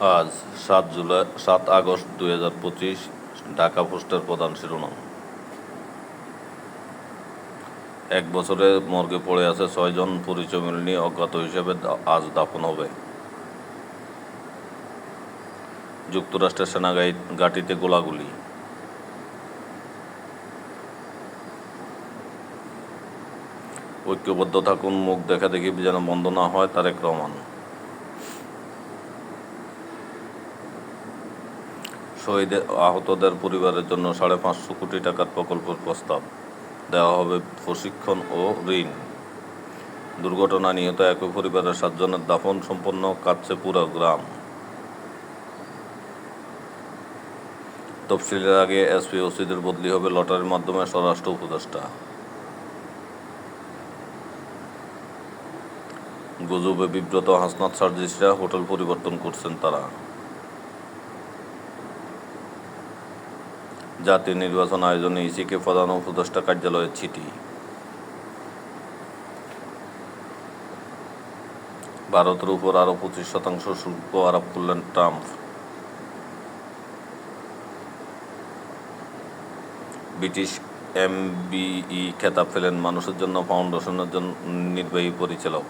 আজ সাত জুলাই, সাত আগস্ট দুই হাজার পঁচিশ, ঢাকা পোস্টের প্রধান শিরোনাম। এক বছরে মর্গে পড়ে আছে ছয়জন পরিচয় মেলেনি অজ্ঞাত হিসেবে আজ দাফন হবে। যুক্তরাষ্ট্রের সেনাগাই ঘাঁটিতে গোলাগুলি। ঐক্যবদ্ধ থাকুন, মুখ দেখা দেখি যেন বন্ধ না হয় তারেক রহমান। শহীদ আহতদের পরিবারের জন্য সাড়ে পাঁচশো কোটি টাকার প্রকল্পের প্রস্তাব। দেওয়া হবে প্রশিক্ষণ ও ঋণ। দুর্ঘটনা নিহত একই পরিবারের সাতজনের দাফন সম্পন্ন কাটছে পুরো গ্রাম। তফসিলের আগে এসপি ওসিদের বদলি হবে লটারির মাধ্যমে স্বরাষ্ট্র উপদেষ্টা। গুজবে বিব্রত হাসনাত সার্জিসরা হোটেল পরিবর্তন করছেন তারা। জাতীয় নির্বাচন আয়োজনে ইসিকে প্রধান উপদেষ্টা কার্যালয়ের চিঠি। ভারতের উপর আরও পঁচিশ শতাংশ শুল্ক আরোপ করলেন ট্রাম্প। ব্রিটিশ এমবিই খেতাব পেলেন মানুষের জন্য, ফাউন্ডেশনের জন্য নির্বাহী পরিচালক।